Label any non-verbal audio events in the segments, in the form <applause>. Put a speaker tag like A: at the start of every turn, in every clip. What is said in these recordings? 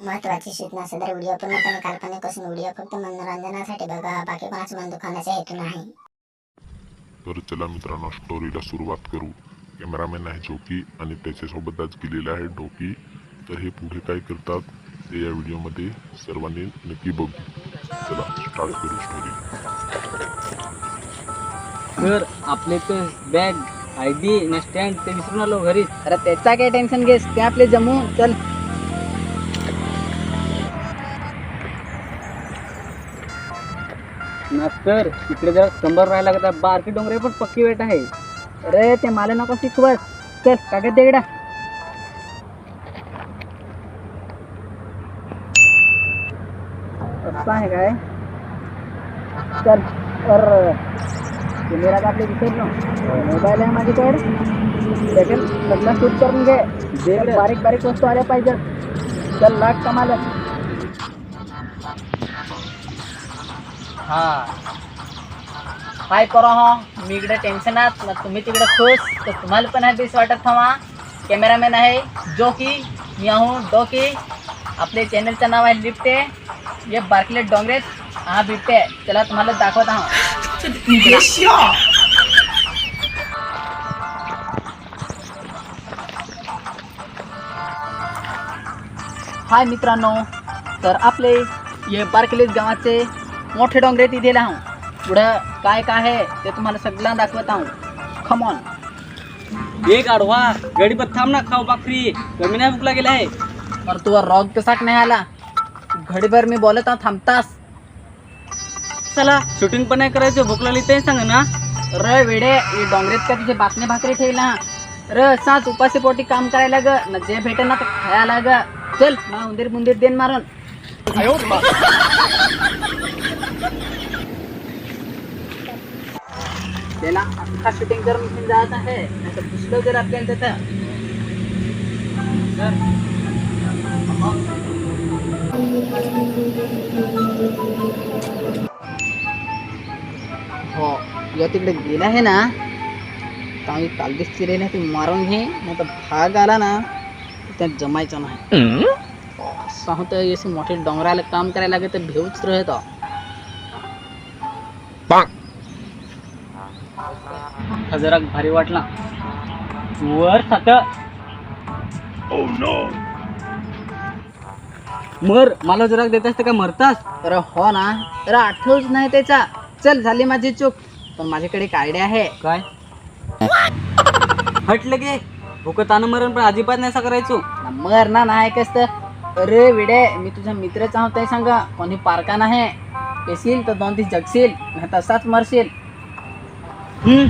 A: महत्वाची सूचना सदर व्हिडिओ पूर्णपणे काल्पनिक असून व्हिडिओ फक्त मनोरंजनासाठी बघा बाकी कोणाचे मन दुखावण्याचा हेतू नाही.
B: तर चला मित्रांनो स्टोरीला सुरुवात करू. कॅमेरामॅन आहे जोकी आणि त्याच्यासोबत आज गेलेला आहे डोकी. तर हे पुढे काय करतात ते या व्हिडिओमध्ये सर्वांनी नक्की बघू. चला स्टार्ट करू स्टोरी
C: सर आपले ते बॅग आय डी न स्टँड ते विसरून आलो घरी अरे त्याचा काय टेन्शन घेस ते आपले जमू चल. ना सर इकडे जरा कंबर राहायला लागत बारकी डोंगरे पण पक्की वेट आहे. अरे ते मला नको शिकवत चल कागद दे इकडं. असं आहे काय? चल तर कॅमेरा का आपले विसरलो मोबाईल आहे माझ्याकडे. सेकंड सगळं शूट करून घे. जे बारीक बारीक वस्तू आल्या पाहिजेत. चल लाग कमाला. हा। करो हो। मी इकडे टेन्शनात ना तुम्ही तिकडे खुश तर तुम्हाला पण आहे दिस वाटत हवा कॅमेरामॅन आहे जो की मी आहो डोकी। आपले चॅनलचं नाव आहे लिफ्टे ये बारकले डोंगरेत हा बिबटे चला तुम्हाला दाखवत आहो। हाय मित्रांनो, तर आपले ये बारकलीस गावाचे मोठे डोंगरे तिथे आहो पुढं काय काय आहे ते तुम्हाला सगळं दाखवत आहो खमॉन
D: एक आडवा गडी पर थांब ना खाऊ बाकरी कमी नाही भूक लागेल आहे.
C: पर तुला रॉग कसा नाही आला. घडीभर मी बोलत आहो थांबतास.
D: चला. शूटिंग पण नाही करायचं भूक लागली ते सांग ना.
C: र वेडे ही डोंगरेत का तिथे बातमी भाकरी ठेवला? र सात उपाशी पोटी काम करायला ग. न जे भेटेल ना ते खायला ग चल मला उंदीर मुंदीर देन मारून. त्याला अख्खा शूटिंग करून घेऊन जात आहे नाही तर पुसलं जर आपल्याला तिथं हो या तिकडे गेला आहे ना तर आम्ही कालगीस चिरे नाही ते मारून घे नाही तर भाग आला ना तर त्यात जमायचं नाही. असं होतं असे मोठे डोंगराला काम करायला लागेल तर भेऊच राहत
D: हा जरा भारी वाटला. वर सात मर मला जरा देत असते का मरतास?
C: अरे हो ना अरे आठवच नाही त्याचा. चल झाली माझी चूक. पण माझ्याकडे एक आयडिया आहे.
D: काय? <laughs> हटलं गे भूकतानं मरण पण अजिबात नाही असं करायचो
C: मर ना नाही कस अरे विडे मी तुझा मित्रच आहोत ते सांगा. कोणी पारका नाही. पेशील तर दोन दिवस जगशील नाही तसाच मरशील.
D: हम्म.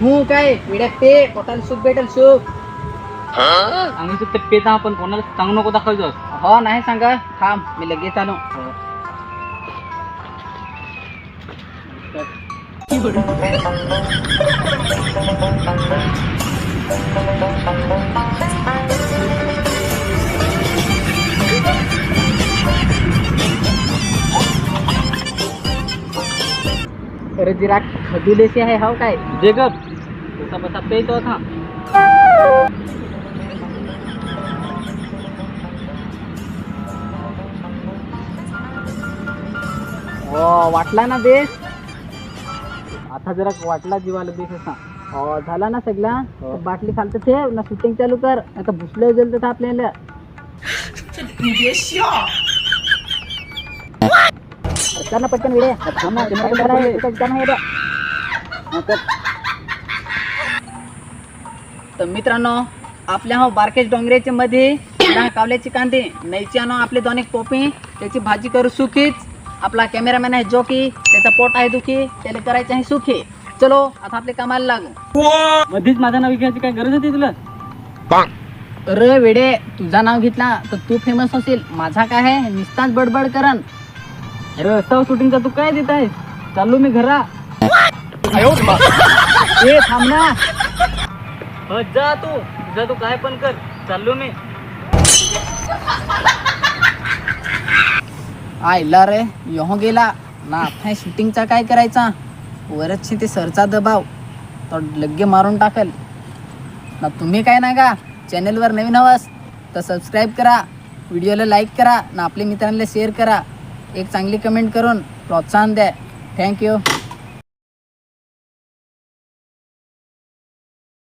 C: हू काय? विड्या पे पोटाला सुख भेटेल सुख.
D: आम्ही सुद्धा पेता आपण कोणाला सांगू नको दाखवायचं
C: हो नाही सांगा. थांब मी लगेच आलो. अरे जरा खदुलेसी आहे हो काय?
D: जे गप तसा बसा पेतो था
C: हो वाटला ना बेस आता जरा वाटला जीवाला बेस असा हो झाला ना सगळा. तर बाटली खालतं ठेव ना शूटिंग चालू कर. आता भुसलं गेलं तर आपल्याला ना पटकन ना. हा, कर. तर मित्रांनो आपल्या हो बारकेश डोंगरेच्या मध्ये लहान कावल्याची कांदे नैची आणो आपले दोन एक पोपी त्याची भाजी करू सुखीच. आपला कॅमेरामॅन आहे जोकी त्याचा पोट आहे दुखी त्याला करायचं आहे सुखी. चलो आता आपले कामाला लागू.
D: मध्येच माझं नाव घ्यायची काय गरज होती तुला?
C: अरे वेडे तुझा नाव घेतला तर तू फेमस होशील. माझा काय आहे? निस्ताच बडबड करन.
D: अरे रस्ता शूटिंगचा तू काय देत आहेस? चाललो मी घरा.
C: ए थांब ना.
D: हो जा तू. जा तू काय पण कर. चाललो मी.
C: आयला रे यो गेला. ना आता शूटिंगचा काय करायचा? वरचशी ते सरचा दबाव. तो लगे मारून टाकल. ना तुम्ही काय ना का चॅनलवर नवीन हवास तर सबस्क्राईब करा. व्हिडिओला लाईक करा. ना आपल्या मित्रांना शेअर करा. एक चांगली कमेंट करून प्रोत्साहन द्या. थँक्यू